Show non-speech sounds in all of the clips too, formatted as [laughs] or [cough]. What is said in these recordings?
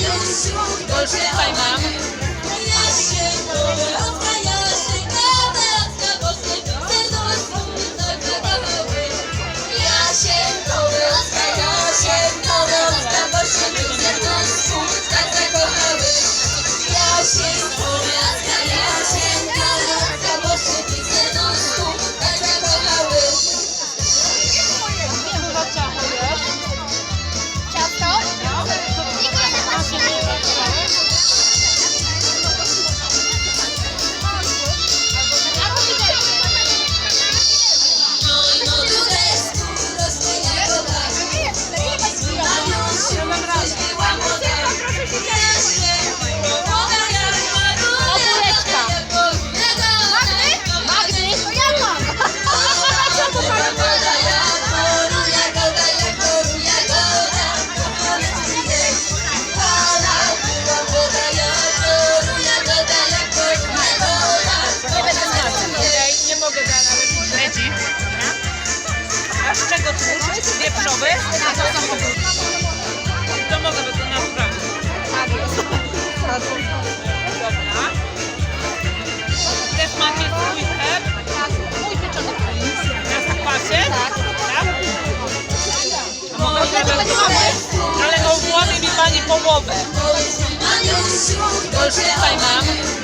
już tutaj mam. Tak, to. To mogę by to naprawdę. Tak jest. Dobra. Też macie swój chleb Tak, mój pieczony chleb. na zakwasie? Tak. Tak? A mogę Ile to będzie? Ale no mi pani połowę. Tutaj mam.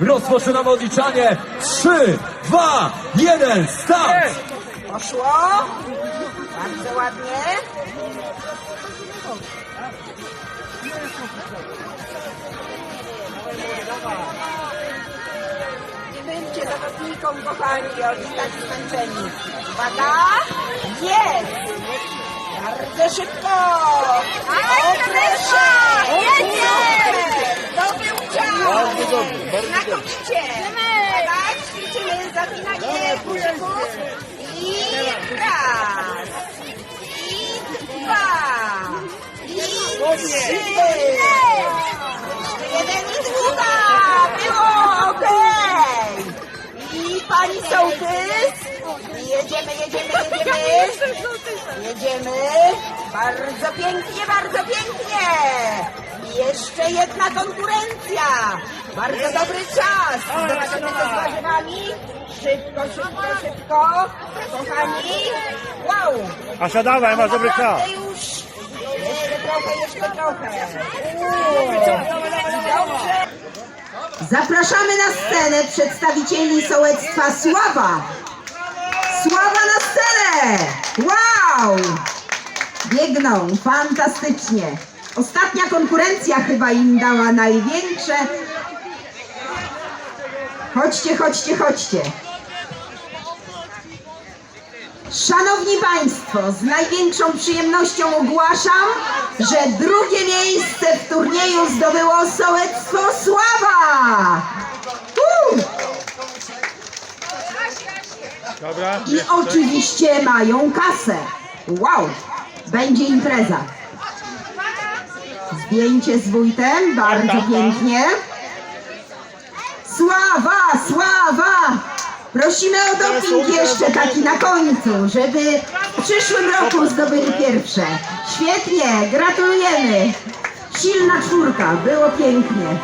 Rozpoczynamy odliczanie. 3, 2, 1, start! Poszło. Bardzo ładnie. Nie bądźcie zawodnikom, kochani, oni tak zmęczeni. Uwaga. Jest. Bardzo szybko. O, proszę. Jedzie. Dobry udział. Znakomicie. Uwaga, ćwiczymy zapinanie. I raz. I dwa. I trzy. Jeden i długa. Było okej. I pani sołtys. Jedziemy, jedziemy, jedziemy. [laughs] Jedziemy. Bardzo pięknie, bardzo pięknie. Jeszcze jedna konkurencja. Bardzo dobry czas. Zobaczymy co z warzywami. Szybko, szybko, szybko. Kochani. Wow. Asia, dawaj, masz dobry czas. Naprawdę już. Jeszcze trochę, jeszcze trochę. Uuu. Dobrze. Zapraszamy na scenę przedstawicieli sołectwa Sława. Sława na scenę! Wow! Biegną, fantastycznie. Ostatnia konkurencja chyba im dała największe. Chodźcie, chodźcie, chodźcie. Szanowni Państwo, z największą przyjemnością ogłaszam, że drugie miejsce w turnieju zdobyło sołectwo Sława. Uh! I oczywiście mają kasę. Wow, będzie impreza. Zdjęcie z wójtem, bardzo pięknie. Sława, sława! Prosimy o doping jeszcze taki na końcu, żeby w przyszłym roku zdobyli pierwsze. Świetnie, gratulujemy. Silna czwórka, było pięknie.